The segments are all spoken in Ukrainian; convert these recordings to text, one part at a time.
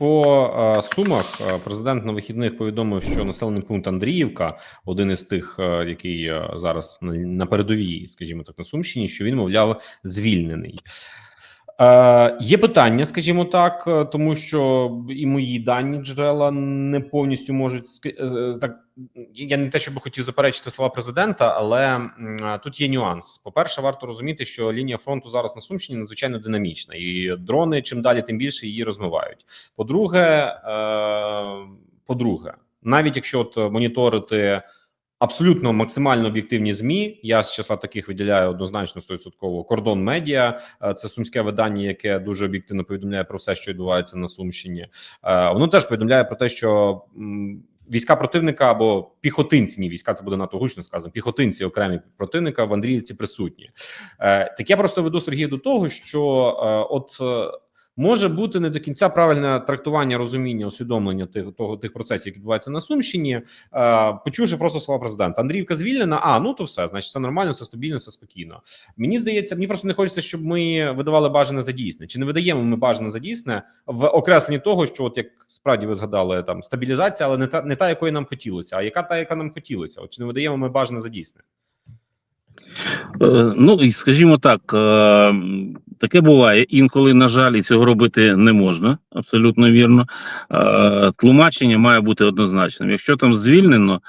По е, сумах е, президент на вихідних повідомив, що населений пункт Андріївка, один із тих, е, який зараз на, передовій, скажімо так, на Сумщині, що він, мовляв, звільнений. Е, є питання, скажімо так, тому що і мої дані джерела не повністю можуть так. Я не те, щоб хотів заперечити слова президента, але тут є нюанс. По перше, варто розуміти, що лінія фронту зараз на Сумщині надзвичайно динамічна, і дрони чим далі, тим більше її розмивають. По-друге, е, по-друге, навіть якщо от моніторити абсолютно максимально об'єктивні змі, я з числа таких виділяю однозначно 100% кордон медіа. Е, Це сумське видання, яке дуже об'єктивно повідомляє про все, що відбувається на Сумщині. Е, Воно теж повідомляє про те, що війська противника або піхотинці, ні, війська це буде надто гучно сказано. Піхотинці окремі противника в Андріївці присутні. Е, Так я просто веду Сергію до того, що е, от. Може бути не до кінця правильне трактування розуміння, усвідомлення тих того тих процесів, які відбуваються на Сумщині. Е, почувши просто слова президента. Андріївка звільнена. А ну то все, значить, все нормально, все стабільно, все спокійно. Мені здається, мені просто не хочеться, щоб ми видавали бажане за дійсне. Чи не видаємо ми бажане за дійсне в окресленні того, що от як справді ви згадали там стабілізація, але не та не та, якої нам хотілося, а яка та, яка нам хотілося? От чи не видаємо ми бажане за дійсне? Е, Ну і скажімо так, е, таке буває. Інколи, на жаль, і цього робити не можна. Абсолютно вірно. Е, Тлумачення має бути однозначним. Якщо там звільнено,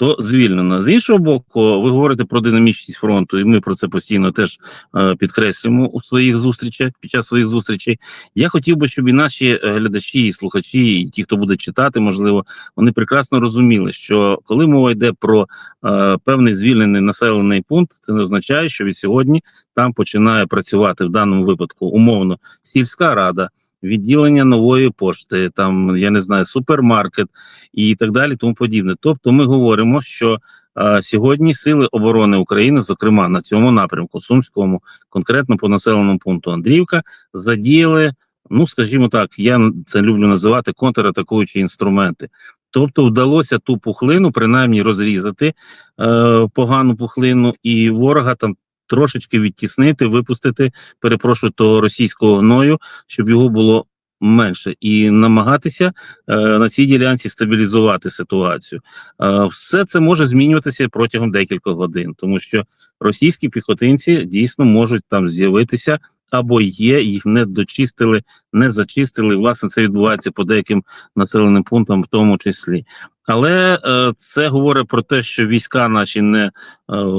то звільнено. З іншого боку, ви говорите про динамічність фронту, і ми про це постійно теж е, підкреслюємо у своїх зустрічах під час своїх зустрічей. Я хотів би, щоб і наші е, глядачі, і слухачі, і ті, хто буде читати, можливо, вони прекрасно розуміли, що коли мова йде про е, певний звільнений населений пункт, це не означає, що від сьогодні там починає працювати в даному випадку умовно сільська рада. Відділення нової пошти, там я не знаю, супермаркет і так далі, тому подібне. Тобто, ми говоримо, що е, сьогодні сили оборони України, зокрема на цьому напрямку, Сумському, конкретно по населеному пункту Андріївка, задіяли, ну скажімо так, я це люблю називати контратакуючі інструменти. Тобто вдалося ту пухлину принаймні розрізати е, погану пухлину, і ворога там трошечки відтіснити, випустити, перепрошую, того російського гною, щоб його було менше, і намагатися е, на цій ділянці стабілізувати ситуацію. Е, все це може змінюватися протягом декількох годин, тому що російські піхотинці дійсно можуть там з'явитися. Або є, їх не дочистили, не зачистили. Власне, це відбувається по деяким населеним пунктам, в тому числі. Але е, це говорить про те, що війська наші не е,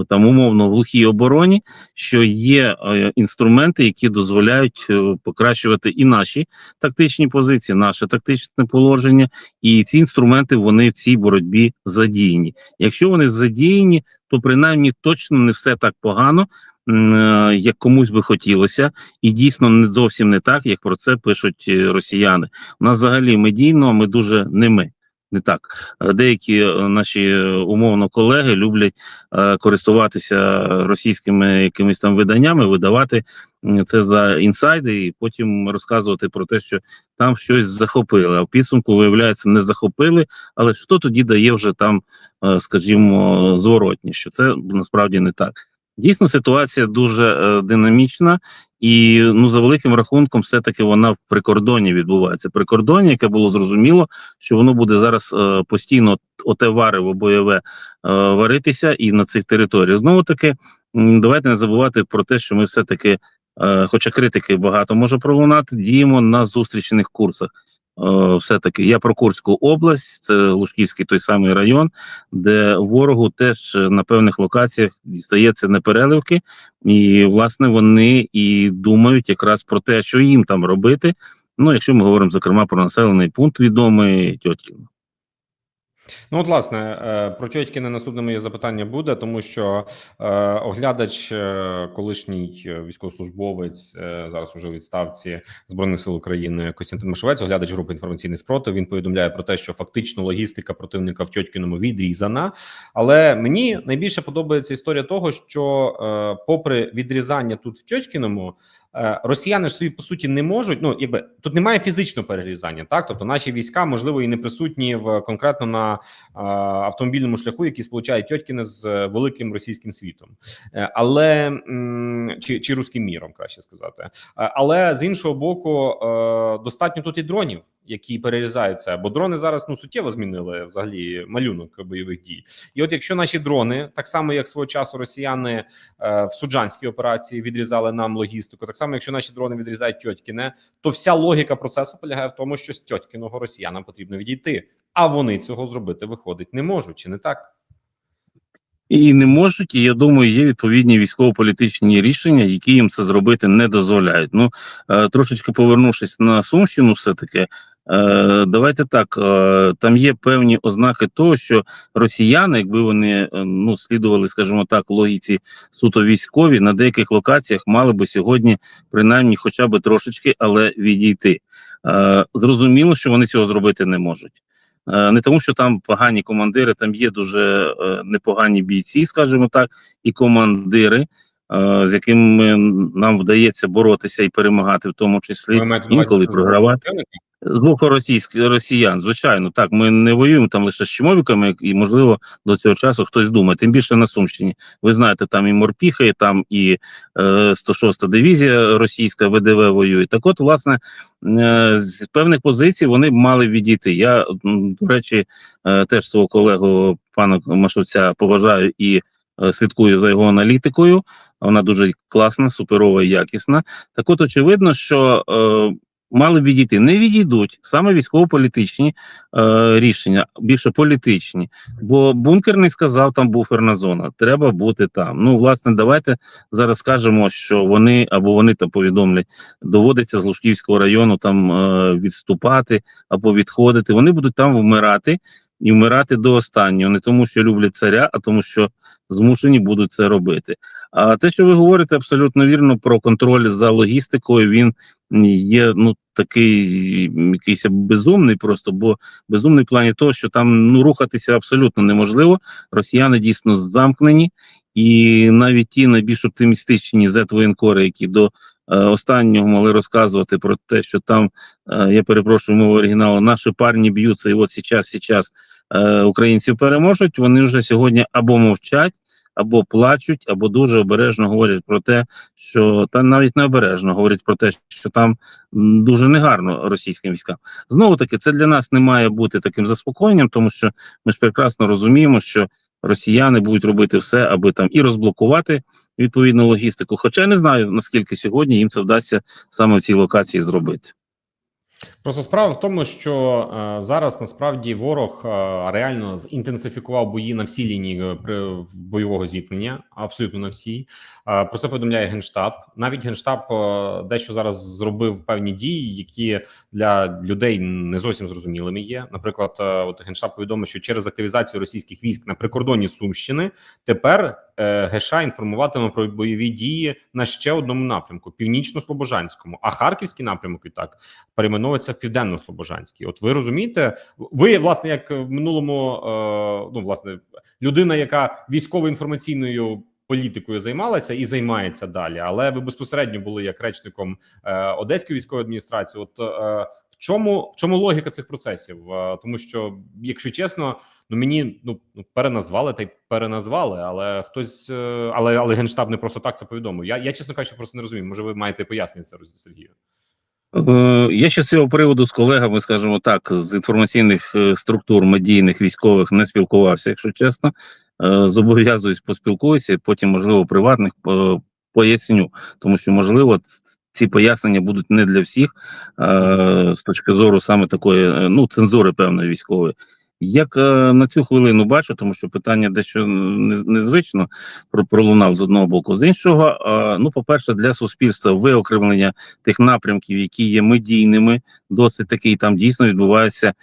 там умовно в глухій обороні, що є е, інструменти, які дозволяють е, покращувати і наші тактичні позиції, наше тактичне положення, і ці інструменти вони в цій боротьбі задіяні. Якщо вони задіяні, то принаймні точно не все так погано. Е, Як комусь би хотілося, і дійсно не зовсім не так, як про це пишуть е, росіяни. У нас взагалі медійно ми дуже не ми. Не так, Е, деякі наші умовно колеги люблять е, користуватися російськими якимись там виданнями, видавати це за інсайди, і потім розказувати про те, що там щось захопили. А в підсумку виявляється, не захопили. Але що тоді дає вже там, е, скажімо, зворотні, що це насправді не так. Дійсно, ситуація дуже е, динамічна, і ну за великим рахунком, все таки вона в прикордоні відбувається. Прикордоння, яке було зрозуміло, що воно буде зараз е, постійно оте варево бойове е, варитися і на цих територіях. Знову таки, давайте не забувати про те, що ми все таки, е, хоча критики багато може пролунати, діємо на зустрічних курсах. Е, все таки я про Курську область, це Лужківський той самий район, де ворогу теж е, на певних локаціях дістається непереливки, і власне вони і думають якраз про те, що їм там робити. Ну, якщо ми говоримо зокрема про населений пункт відомий Тьоткіно. Ну, от, власне, е, про Тьотькіне наступне моє запитання буде, тому що е, оглядач, е, колишній військовослужбовець, зараз уже у відставці Збройних сил України Костянтин Машовець, оглядач групи інформаційний спротив. Він повідомляє про те, що фактично логістика противника в Тьоткіному відрізана. Але мені найбільше подобається історія того, що, попри відрізання тут в Тьоткіному, Е, Росіяни ж собі по суті не можуть. Ну якби тут немає фізичного перерізання, так тобто наші війська можливо і не присутні в конкретно на е, автомобільному шляху, який сполучає Тьоткіне з е, великим російським світом, Е, але м, чи, чи руським міром, краще сказати. Е, але з іншого боку, е, достатньо тут і дронів. Які перерізають це, бо дрони зараз ну суттєво змінили взагалі малюнок бойових дій. І от якщо наші дрони, так само як свого часу росіяни е, в суджанській операції відрізали нам логістику, так само, якщо наші дрони відрізають Тьотькіне, то вся логіка процесу полягає в тому, що з Тьоткіного росіянам потрібно відійти, а вони цього зробити виходить не можуть, чи не так? і не можуть. І я думаю, є відповідні військово-політичні рішення, які їм це зробити не дозволяють. Ну е, трошечки повернувшись на Сумщину, все таки. Е, давайте так, е, там є певні ознаки того, що росіяни, якби вони е, ну слідували, скажімо так, логіці суто військові, на деяких локаціях мали би сьогодні принаймні хоча б трошечки, але відійти. Зрозуміло, що вони цього зробити не можуть. Не тому, що там погані командири, там є дуже непогані бійці, скажімо так, і командири, з якими нам вдається боротися і перемагати, в тому числі інколи програвати. З боку російських росіян, звичайно, так ми не воюємо там лише з чмовіками, і можливо до цього часу хтось думає. Тим більше на Сумщині. Ви знаєте, там і морпіхи, там і е, 106-та дивізія російська ВДВ воює. Так, от, власне, е, з певних позицій вони мали відійти. Я до речі, е, теж свого колегу пана Машовця поважаю і е, слідкую за його аналітикою. Вона дуже класна, суперова і якісна. Так, от очевидно, що. Е, мали відійти. Не відійдуть саме військово-політичні е, рішення, більше політичні. Бо бункерний сказав, там буферна зона. Треба бути там. Ну, власне, давайте зараз скажемо, що вони або вони там повідомлять, доводиться з Лужківського району там е, відступати або відходити. Вони будуть там вмирати. І вмирати до останнього, не тому, що люблять царя, а тому, що змушені будуть це робити. А те, що ви говорите, абсолютно вірно про контроль за логістикою, він є ну такий якийсь безумний, просто бо безумний в плані того, що там ну рухатися абсолютно неможливо. Росіяни дійсно замкнені, і навіть ті найбільш оптимістичні зет-воєнкори, які до е, останнього могли розказувати про те, що там е, я перепрошую мову оригіналу, наші парні б'ються, і от сейчас, сейчас е, українці переможуть. Вони вже сьогодні або мовчать або плачуть, або дуже обережно говорять про те, що та навіть не обережно говорять про те, що там дуже негарно російським військам. Знову таки, це для нас не має бути таким заспокоєнням, тому що ми ж прекрасно розуміємо, що росіяни будуть робити все, аби там і розблокувати відповідну логістику. Хоча я не знаю наскільки сьогодні їм це вдасться саме в цій локації зробити. Просто справа в тому, що е, зараз насправді ворог е, реально зінтенсифікував бої на всій лінії е, при бойового зіткнення, абсолютно на всій. Е, про це повідомляє генштаб. Навіть генштаб е, дещо зараз зробив певні дії, які для людей не зовсім зрозумілими є. Наприклад, е, от генштаб повідомив, що через активізацію російських військ на прикордонні Сумщини тепер е, ГШ інформуватиме про бойові дії на ще одному напрямку північно-слобожанському, а харківський напрямок і так перейменовується в південно-слобожанський. От ви розумієте, ви власне, як в минулому, е, ну власне, людина, яка військово-інформаційною політикою займалася і займається далі, але ви безпосередньо були як речником е, Одеської військової адміністрації. От е, в чому в чому логіка цих процесів? Е, тому що, якщо чесно, ну мені ну ну, переназвали та й переназвали, але хтось, е, але але генштаб не просто так це повідомив. Я я чесно кажучи, просто не розумію. Може, ви маєте пояснення це Сергію? Е, Я ще з цього приводу з колегами, скажімо так, з інформаційних е, структур медійних військових не спілкувався, якщо чесно. Е, Зобов'язуюсь поспілкуюся, потім, можливо, приватних поясню, тому що, можливо, ці пояснення будуть не для всіх з точки зору саме такої ну, цензури певної військової. Як е, на цю хвилину бачу, тому що питання дещо незвично пролунав з одного боку. З іншого, е, ну, по-перше, для суспільства виокремлення тих напрямків, які є медійними, досить такий там дійсно відбуваються е,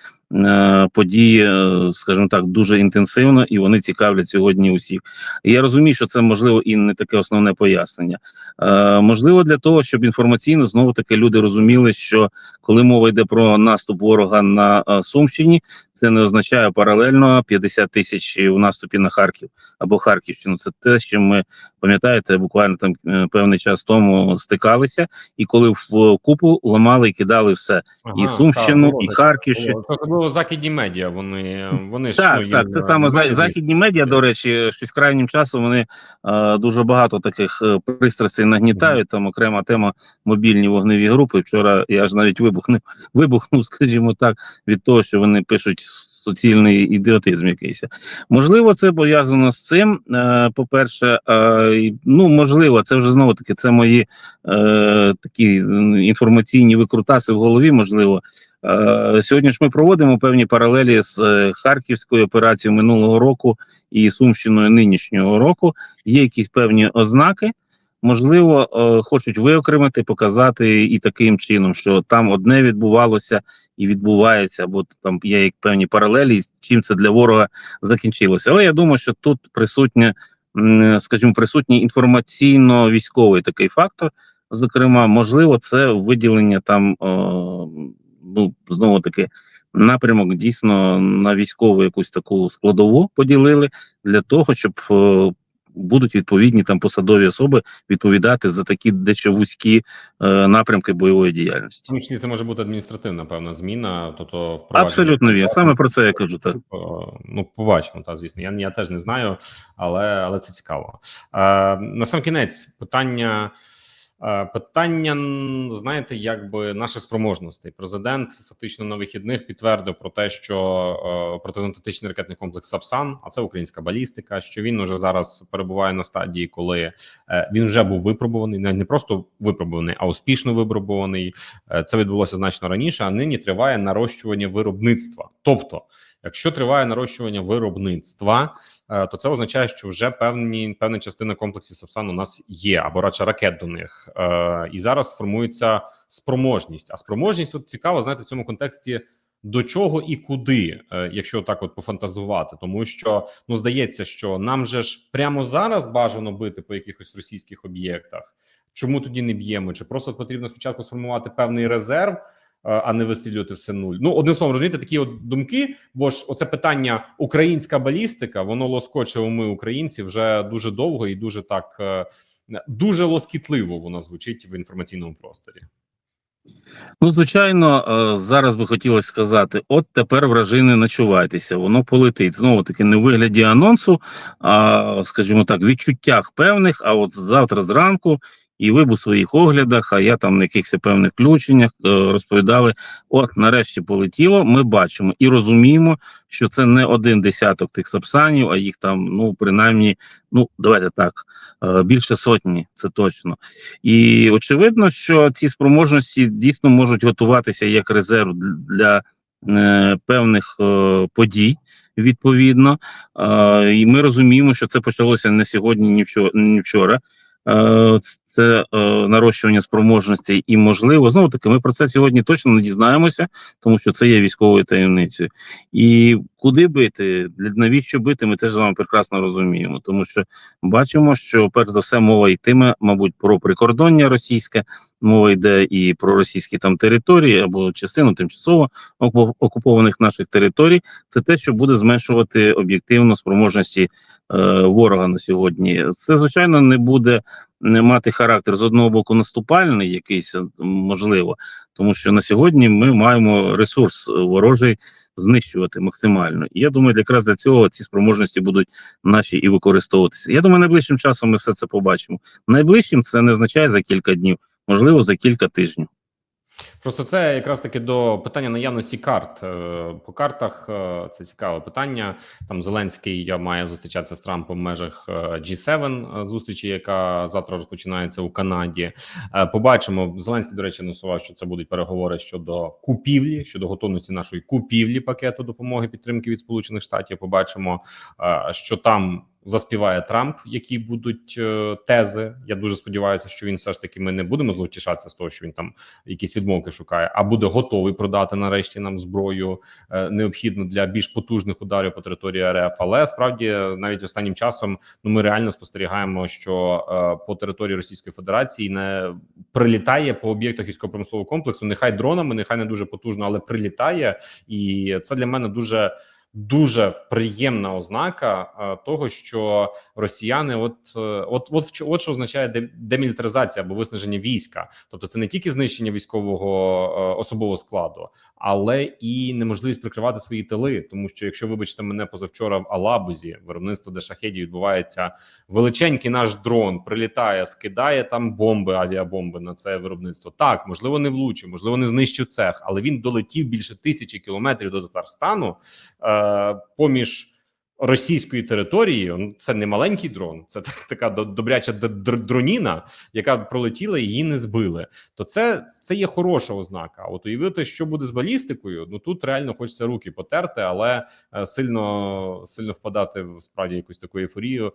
події, е, скажімо так, дуже інтенсивно, і вони цікавлять сьогодні усіх. І я розумію, що це можливо і не таке основне пояснення. Е, можливо, для того, щоб інформаційно знову таки люди розуміли, що коли мова йде про наступ ворога на е, Сумщині, це не означає паралельно 50 тисяч у наступі на Харків або Харківщину. Це те, що ми пам'ятаєте, буквально там е, певний час тому стикалися, і коли в купу ламали і кидали все. І Сумщину, і Харківщину. Це західні медіа. Вони вони ж Так, ну, так, це е, саме за- вигідні. західні медіа, до речі, щось крайнім часом вони е, дуже багато таких е, пристрастей нагнітають. Там окрема тема мобільні вогневі групи. Вчора я ж навіть вибухнув, вибухнув, скажімо так, від того, що вони пишуть суцільний ідіотизм якийсь. Можливо, це пов'язано з цим. Е, по-перше, е, ну можливо, це вже знову таки це мої е, такі інформаційні викрутаси в голові. Можливо, Е, Сьогодні ж ми проводимо певні паралелі з е, Харківською операцією минулого року і Сумщиною нинішнього року. Є якісь певні ознаки. Можливо, е, хочуть виокремити, показати і таким чином, що там одне відбувалося і відбувається, або там є як певні паралелі, чим це для ворога закінчилося. Але я думаю, що тут присутнє, скажімо, присутній інформаційно-військовий такий фактор. Зокрема, можливо, це виділення там, ну знову таки, напрямок дійсно на військову якусь таку складову поділили для того, щоб е, будуть відповідні там посадові особи відповідати за такі дещо вузькі е, напрямки бойової діяльності. числі це може бути адміністративна певна зміна, тобто впровадження. Абсолютно вірно. Саме про це я кажу. Так. Ну, побачимо, та звісно. Я, я теж не знаю, але, але це цікаво. Е, на сам кінець питання. Е, Питання, знаєте, якби наших спроможностей. Президент фактично на вихідних підтвердив про те, що е, протитанктичний ракетний комплекс Сапсан, а це українська балістика. Що він уже зараз перебуває на стадії, коли е, він вже був випробуваний, не не просто випробуваний, а успішно випробуваний. Це відбулося значно раніше. А нині триває нарощування виробництва. Тобто, якщо триває нарощування виробництва, е, то це означає, що вже певні певна частина комплексів Сапсан у нас є, або радше ракет до них. Е, І зараз формується спроможність. А спроможність от цікаво, знаєте, в цьому контексті. До чого і куди, е, якщо так от пофантазувати, тому що ну здається, що нам же ж прямо зараз бажано бити по якихось російських об'єктах. Чому тоді не б'ємо? Чи просто потрібно спочатку сформувати певний резерв, а не вистрілювати все нуль? Ну одним словом, розумієте, такі от думки. Бо ж оце питання українська балістика, воно лоскоче уми українців вже дуже довго і дуже так е, дуже лоскітливо воно звучить в інформаційному просторі. Ну, звичайно, е, зараз би хотілося сказати: от тепер вражини начувайтеся, воно полетить. Знову таки, не в вигляді анонсу, а скажімо так, відчуттях певних. А от завтра зранку, і ви б у своїх оглядах, а я там на якихось певних включеннях е, розповідали: от нарешті полетіло. Ми бачимо і розуміємо, що це не один десяток тих сапсанів, а їх там, ну принаймні, ну давайте так, е, більше сотні, це точно. І очевидно, що ці спроможності дійсно можуть готуватися як резерв для е, певних е, подій. Відповідно, е, і ми розуміємо, що це почалося не сьогодні, ні вчора. Ні вчора. Е, це е, нарощування спроможностей, і можливо, знову таки, ми про це сьогодні точно не дізнаємося, тому що це є військовою таємницею. І куди бити, для навіщо бити, ми теж з вами прекрасно розуміємо, тому що бачимо, що перш за все мова йтиме, мабуть, про прикордоння російське, мова йде і про російські там території або частину тимчасово оку- окупованих наших територій. Це те, що буде зменшувати об'єктивно спроможності е, ворога на сьогодні. Це звичайно не буде мати характер з одного боку наступальний, якийсь е, можливо, тому що на сьогодні ми маємо ресурс е, ворожий знищувати максимально. І я думаю, якраз для цього ці спроможності будуть наші і використовуватися. Я думаю, найближчим часом ми все це побачимо. Найближчим це не означає за кілька днів, можливо, за кілька тижнів. Просто це якраз таки до питання наявності карт. Е, По картах е, це цікаве питання. Там Зеленський має зустрічатися з Трампом в межах е, G7 е, зустрічі, яка завтра розпочинається у Канаді. Побачимо. Зеленський, до речі, анонсував, що це будуть переговори щодо купівлі, щодо готовності нашої купівлі пакету допомоги підтримки від Сполучених Штатів. Побачимо, що там заспіває Трамп, які будуть е, тези. Я дуже сподіваюся, що він все ж таки ми не будемо зловтішатися з того, що він там якісь відмовки шукає, а буде готовий продати нарешті нам зброю е, необхідну для більш потужних ударів по території РФ. Але справді навіть останнім часом ну ми реально спостерігаємо, що е, по території Російської Федерації не прилітає по об'єктах військово-промислового комплексу. Нехай дронами, нехай не дуже потужно, але прилітає, і це для мене дуже дуже приємна ознака того, що росіяни, от е, от, от, от що означає демілітаризація або виснаження війська, тобто це не тільки знищення військового е, особового складу, але і неможливість прикривати свої тили. Тому що, якщо вибачте мене позавчора в Алабузі, виробництво де шахедів відбувається величенький наш дрон, прилітає, скидає там бомби, авіабомби на це виробництво. Так, можливо, не влучив, можливо, не знищив цех, але він долетів більше тисячі кілометрів до Татарстану е, поміж. російською території ну, це не маленький дрон, це така добряча дроніна, яка пролетіла і її не збили. То це, це є хороша ознака. От уявити, що буде з балістикою. Ну тут реально хочеться руки потерти, але е, сильно сильно впадати в справді якусь таку ейфорію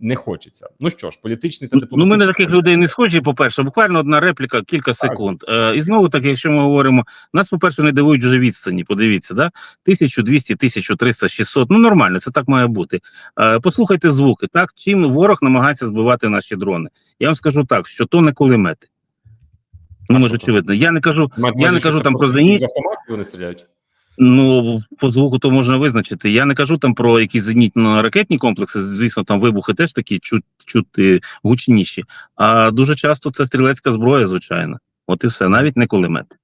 не хочеться. Ну що ж, політичний та Ну, Ну, ми на таких людей не схожі. По перше, буквально одна репліка, кілька секунд. Е, і знову таки, якщо ми говоримо, нас, по перше, не дивують вже відстані. Подивіться, да 1200, 1300, 600, Ну нормально, це так має бути. Е, послухайте звуки. Так, чим ворог намагається збивати наші дрони? Я вам скажу так, що то не кулемети. Ну, ми може, очевидно. Я не кажу, я не кажу там про зеніт. з автоматів вони стріляють. Ну по звуку то можна визначити. Я не кажу там про якісь зенітно-ракетні комплекси. Звісно, там вибухи теж такі чут, чути гучніші. А дуже часто це стрілецька зброя, звичайно. От і все, навіть не кулемети.